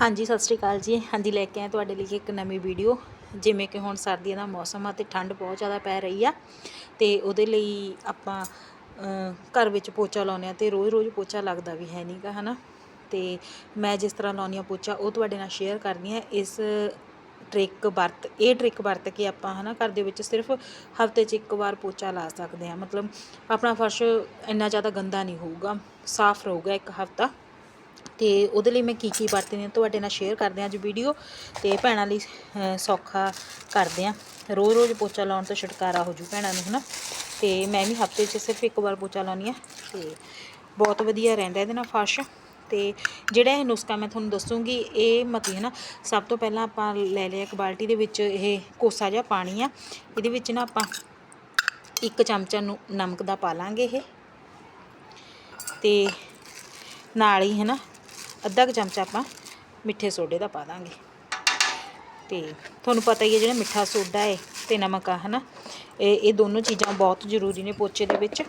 ਹਾਂਜੀ, ਸਤਿ ਸ਼੍ਰੀ ਅਕਾਲ ਜੀ। ਹਾਂਜੀ, ਲੈ ਕੇ ਆਏ ਤੁਹਾਡੇ ਲਈ ਇੱਕ ਨਵੀਂ ਵੀਡੀਓ। ਜਿਵੇਂ ਕਿ ਹੁਣ ਸਰਦੀਆਂ ਦਾ ਮੌਸਮ ਆ ਤੇ ਠੰਡ ਬਹੁਤ ਜ਼ਿਆਦਾ ਪੈ ਰਹੀ ਆ ਤੇ ਉਹਦੇ ਲਈ ਆਪਾਂ ਘਰ ਵਿੱਚ ਪੋਚਾ ਲਾਉਂਦੇ ਆ ਤੇ ਰੋਜ਼-ਰੋਜ਼ ਪੋਚਾ ਲੱਗਦਾ ਵੀ ਹੈ ਨਹੀਂਗਾ ਹਨਾ? ਤੇ ਮੈਂ ਜਿਸ ਤਰ੍ਹਾਂ ਲਾਉਂਦੀ ਆ ਪੋਚਾ, ਉਹ ਤੁਹਾਡੇ ਨਾਲ ਸ਼ੇਅਰ ਕਰਨੀ ਹੈ। ਇਸ ਟ੍ਰਿਕ ਵਰਤ, ਇਹ ਟ੍ਰਿਕ ਵਰਤ ਕੇ ਆਪਾਂ, ਹਨਾ, ਘਰ ਦੇ ਵਿੱਚ ਸਿਰਫ ਹਫ਼ਤੇ 'ਚ ਇੱਕ ਵਾਰ ਪੋਚਾ ਲਾ ਸਕਦੇ ਆ ਮਤਲਬ ਆਪਣਾ ਫਰਸ਼ ਇੰਨਾ ਜ਼ਿਆਦਾ ਗੰਦਾ ਨਹੀਂ ਹੋਊਗਾ, ਸਾਫ਼ ਰਹੂਗਾ ਇੱਕ ਹਫਤਾ। ਤੇ ਉਹਦੇ ਲਈ ਮੈਂ ਕੀ ਕੀ ਵਰਤਦੀ ਹਾਂ ਤੁਹਾਡੇ ਨਾਲ ਸ਼ੇਅਰ ਕਰਦੇ ਹਾਂ ਅੱਜ ਵੀਡੀਓ ਤੇ ਭੈਣਾਂ ਲਈ ਸੌਖਾ ਕਰਦੇ ਹਾਂ। ਰੋਜ਼ ਰੋਜ਼ ਪੋਚਾ ਲਾਉਣ ਤੋਂ ਛੁਟਕਾਰਾ ਹੋ ਜੂ ਭੈਣਾਂ ਨੂੰ, ਹਨਾ? ਤੇ ਮੈਂ ਵੀ ਹਫ਼ਤੇ 'ਚ ਸਿਰਫ ਇੱਕ ਵਾਰ ਪੋਚਾ ਲਾਉਣੀ ਆ ਤੇ ਬਹੁਤ ਵਧੀਆ ਰਹਿੰਦਾ ਇਹਦੇ ਨਾਲ ਫਰਸ਼। ਤੇ ਜਿਹੜਾ ਇਹ ਨੁਸਖਾ ਮੈਂ ਤੁਹਾਨੂੰ ਦੱਸੂਗੀ, ਇਹ ਮਤੀ ਹੈ ਨਾ ਸਭ ਤੋਂ ਪਹਿਲਾਂ ਆਪਾਂ ਲੈ ਲਿਆ ਇੱਕ ਬਾਲਟੀ ਦੇ ਵਿੱਚ ਇਹ ਕੋਸਾ ਜਿਹਾ ਪਾਣੀ ਆ। ਇਹਦੇ ਵਿੱਚ ਨਾ ਆਪਾਂ ਇੱਕ ਚਮਚਾ ਨੂੰ, ਨਮਕ ਦਾ ਪਾ ਲਾਂਗੇ ਇਹ। ਤੇ ਨਾਲ ਹੀ ਹੈ ਨਾ ਅੱਧਾ ਕੁ ਚਮਚਾ ਆਪਾਂ ਮਿੱਠੇ ਸੋਡੇ ਦਾ ਪਾ ਦਾਂਗੇ। ਤੇ ਤੁਹਾਨੂੰ ਪਤਾ ਹੀ ਹੈ ਜਿਹੜਾ ਮਿੱਠਾ ਸੋਡਾ ਹੈ ਤੇ ਨਮਕ ਆ, ਹਨਾ? ਇਹ ਇਹ ਦੋਨੋਂ ਚੀਜ਼ਾਂ ਬਹੁਤ ਜ਼ਰੂਰੀ ਨੇ ਪੋਚੇ ਦੇ ਵਿੱਚ।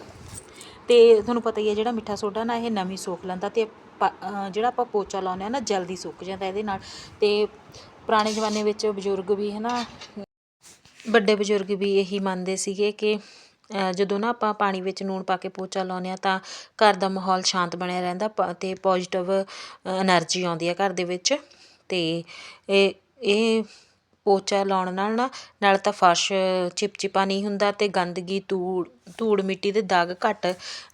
ਤੇ ਤੁਹਾਨੂੰ ਪਤਾ ਹੀ ਹੈ ਜਿਹੜਾ ਮਿੱਠਾ ਸੋਡਾ ਨਾ, ਇਹ ਨਵੀਂ ਸੋਖ ਲੈਂਦਾ ਤੇ ਪ- ਜਿਹੜਾ ਆਪਾਂ ਪੋਚਾ ਲਾਉਂਦੇ ਆ ਨਾ, ਜਲਦੀ ਸੁੱਕ ਜਾਂਦਾ ਇਹਦੇ ਨਾਲ। ਤੇ ਪੁਰਾਣੇ ਜ਼ਮਾਨੇ ਵਿੱਚ ਬਜ਼ੁਰਗ ਵੀ, ਹਨਾ, ਵੱਡੇ ਬਜ਼ੁਰਗ ਵੀ ਇਹੀ ਮੰਨਦੇ ਸੀਗੇ ਕਿ ਜਦੋਂ ਨਾ ਆਪਾਂ ਪਾਣੀ ਵਿੱਚ ਲੂਣ ਪਾ ਕੇ ਪੋਚਾ ਲਾਉਂਦੇ ਹਾਂ ਤਾਂ ਘਰ ਦਾ ਮਾਹੌਲ ਸ਼ਾਂਤ ਬਣਿਆ ਰਹਿੰਦਾ, ਪ ਅਤੇ ਪੋਜੀਟਿਵ ਐਨਰਜੀ ਆਉਂਦੀ ਹੈ ਘਰ ਦੇ ਵਿੱਚ। ਅਤੇ ਇਹ ਇਹ ਪੋਚਾ ਲਾਉਣ ਨਾਲ ਨਾ, ਨਾਲ ਤਾਂ ਫਰਸ਼ ਚਿਪਚਿਪਾ ਨਹੀਂ ਹੁੰਦਾ ਅਤੇ ਗੰਦਗੀ, ਧੂੜ ਧੂੜ ਮਿੱਟੀ ਦੇ ਦਾਗ ਘੱਟ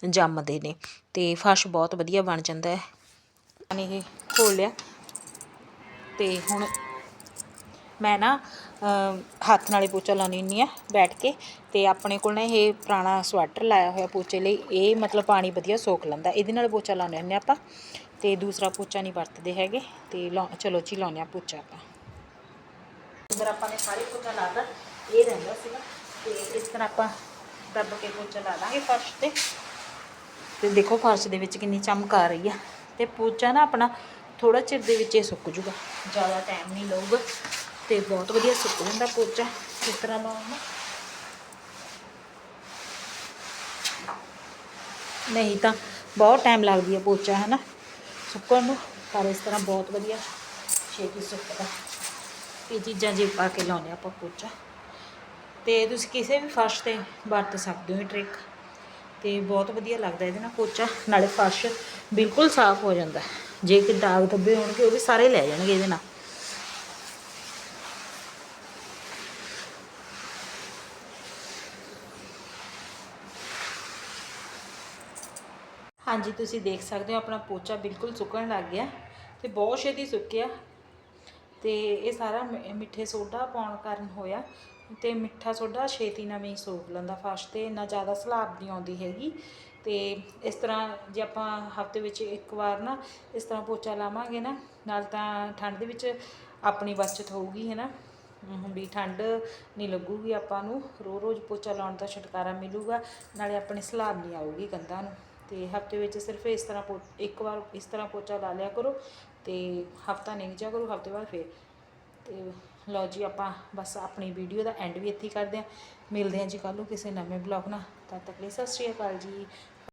ਜੰਮਦੇ ਨੇ। ਅਤੇ ਫਰਸ਼ ਬਹੁਤ ਵਧੀਆ ਬਣ ਜਾਂਦਾ ਹੈ। ਇਹ ਖੋਲ੍ਹ ਅਤੇ ਹੁਣ ਮੈਂ ਨਾ ਅਮ, ਹੱਥ ਨਾਲੇ ਪੋਚਾ ਲਾਉਂਦੀ ਹੁੰਦੀ ਹਾਂ ਬੈਠ ਕੇ ਅਤੇ ਆਪਣੇ ਕੋਲ ਨਾ ਇਹ ਪੁਰਾਣਾ ਸਵੈਟਰ ਲਾਇਆ ਹੋਇਆ ਪੋਚੇ ਲਈ ਇਹ ਮਤਲਬ ਪਾਣੀ ਵਧੀਆ ਸੋਖ ਲੈਂਦਾ। ਇਹਦੇ ਨਾਲ ਪੋਚਾ ਲਾਉਂਦੇ ਹੁੰਦੇ ਆਪਾਂ ਅਤੇ ਦੂਸਰਾ ਪੋਚਾ ਨਹੀਂ ਵਰਤਦੇ ਹੈਗੇ ਅਤੇ ਲਾ- ਚਲੋ ਜੀ ਲਾਉਂਦੇ ਹਾਂ ਪੋਚਾ ਆਪਾਂ। ਅੰਦਰ ਆਪਾਂ ਨੇ ਸਾਰੇ ਪੋਚਾ ਲਾਤਾ ਇਹ ਰਹਿੰਦਾ ਸੀਗਾ ਤੇ ਇਸ ਤਰ੍ਹਾਂ ਆਪਾਂ ਦੱਬ ਕੇ ਪੋਚਾ ਲਾ ਲਾਂਗੇ ਫਰਸ਼ ਤੇ। ਤੇ ਦੇਖੋ ਫਰਸ਼ ਦੇ ਵਿੱਚ ਕਿੰਨੀ ਚਮਕ ਆ ਰਹੀ ਆ ਤੇ ਪੋਚਾ ਨਾ ਆਪਣਾ ਥੋੜਾ ਚਿਰ ਦੇ ਵਿੱਚ ਇਹ ਸੁੱਕ ਜੂਗਾ ਜ਼ਿਆਦਾ ਟਾਈਮ ਨਹੀਂ ਲਊਗਾ। ਤੇ ਬਹੁਤ ਵਧੀਆ ਸੁੱਕ ਜਾਂਦਾ ਪੋਚਾ ਇਸ ਤਰ੍ਹਾਂ ਲਾਉਣਾ ਨਹੀਂ ਤਾਂ ਬਹੁਤ ਟਾਈਮ ਲੱਗਦੀ ਹੈ ਪੋਚਾ ਹੈ ਨਾ ਸੁੱਕਣ ਨੂੰ, ਪਰ ਇਸ ਤਰ੍ਹਾਂ ਬਹੁਤ ਵਧੀਆ ਛੇਤੀ ਸੁੱਕਦਾ ਇਹ ਚੀਜ਼ਾਂ ਜੇ ਪਾ ਕੇ ਲਾਉਂਦੇ ਆਪਾਂ ਪੋਚਾ। ਤੇ ਤੁਸੀਂ ਕਿਸੇ ਵੀ ਫਰਸ਼ ਤੇ ਵਰਤ ਸਕਦੇ ਹੋ ਇਹ ਟ੍ਰਿਕ ਤੇ ਬਹੁਤ ਵਧੀਆ ਲੱਗਦਾ ਇਹਦੇ ਨਾਲ ਪੋਚਾ, ਨਾਲੇ ਫਰਸ਼ ਬਿਲਕੁਲ ਸਾਫ਼ ਹੋ ਜਾਂਦਾ ਜੇ ਕਿ ਦਾਗ ਧੱਬੇ ਹੋਣਗੇ, ਉਹ ਵੀ ਸਾਰੇ ਲੈ ਜਾਣਗੇ ਇਹਦੇ ਨਾਲ। ਹਾਂਜੀ, ਤੁਸੀਂ ਦੇਖ ਸਕਦੇ ਹੋ ਆਪਣਾ ਪੋਚਾ ਬਿਲਕੁਲ ਸੁੱਕਣ ਲੱਗ ਗਿਆ ਤੇ ਬਹੁਤ ਛੇਤੀ ਸੁੱਕਿਆ ਤੇ ਇਹ ਸਾਰਾ ਮਿ- ਮਿੱਠੇ ਸੋਡਾ ਪਾਉਣ ਕਾਰਨ ਹੋਇਆ ਤੇ ਮਿੱਠਾ ਸੋਡਾ ਛੇਤੀ ਨਾਲ ਵੀ ਸੋਖ ਲੈਂਦਾ ਫਰਸ਼ ਤੇ, ਇੰਨਾ ਜ਼ਿਆਦਾ ਸਲਾਬ ਨਹੀਂ ਆਉਂਦੀ ਹੈਗੀ ਤੇ ਇਸ ਤਰ੍ਹਾਂ ਜੇ ਆਪਾਂ ਹਫ਼ਤੇ ਵਿੱਚ ਇੱਕ ਵਾਰ ਨਾ ਇਸ ਤਰ੍ਹਾਂ ਪੋਚਾ ਲਾਵਾਂਗੇ ਨਾ, ਨਾਲ ਤਾਂ ਠੰਡ ਦੇ ਵਿੱਚ ਆਪਣੀ ਬਚਤ ਹੋਊਗੀ, ਹੈ ਨਾ? ਵੀ ਠੰਡ ਨਹੀਂ ਲੱਗੂਗੀ ਆਪਾਂ ਨੂੰ ਰੋ ਰੋਜ਼ ਪੋਚਾ ਲਾਉਣ ਦਾ ਛੁਟਕਾਰਾ ਮਿਲੂਗਾ, ਨਾਲੇ ਆਪਣੀ ਸਲਾਬ ਨਹੀਂ ਆਊਗੀ ਕੰਧਾਂ ਨੂੰ। ਤੇ ਹਫ਼ਤੇ ਵਿੱਚ ਸਿਰਫ ਇਸ ਤਰ੍ਹਾਂ ਪੋ, ਇੱਕ ਵਾਰ ਇਸ ਤਰ੍ਹਾਂ ਪੋਚਾ ਲਾ ਲਿਆ ਕਰੋ ਤੇ ਹਫਤਾ ਨਹੀਂ ਜਾ ਕਰੋ, ਹਫ਼ਤੇ ਬਾਅਦ ਫੇਰ। ਤੇ ਲਓ ਜੀ, ਆਪਾਂ ਬਸ ਆਪਣੀ ਵੀਡੀਓ ਦਾ ਐਂਡ ਵੀ ਇੱਥੇ ਕਰਦੇ ਹਾਂ। ਮਿਲਦੇ ਹਾਂ ਜੀ ਕੱਲ੍ਹ ਨੂੰ ਕਿਸੇ ਨਵੇਂ ਬਲੌਗ ਨਾਲ। ਤਦ ਤੱਕ ਲਈ ਸਤਿ ਸ਼੍ਰੀ ਅਕਾਲ ਜੀ।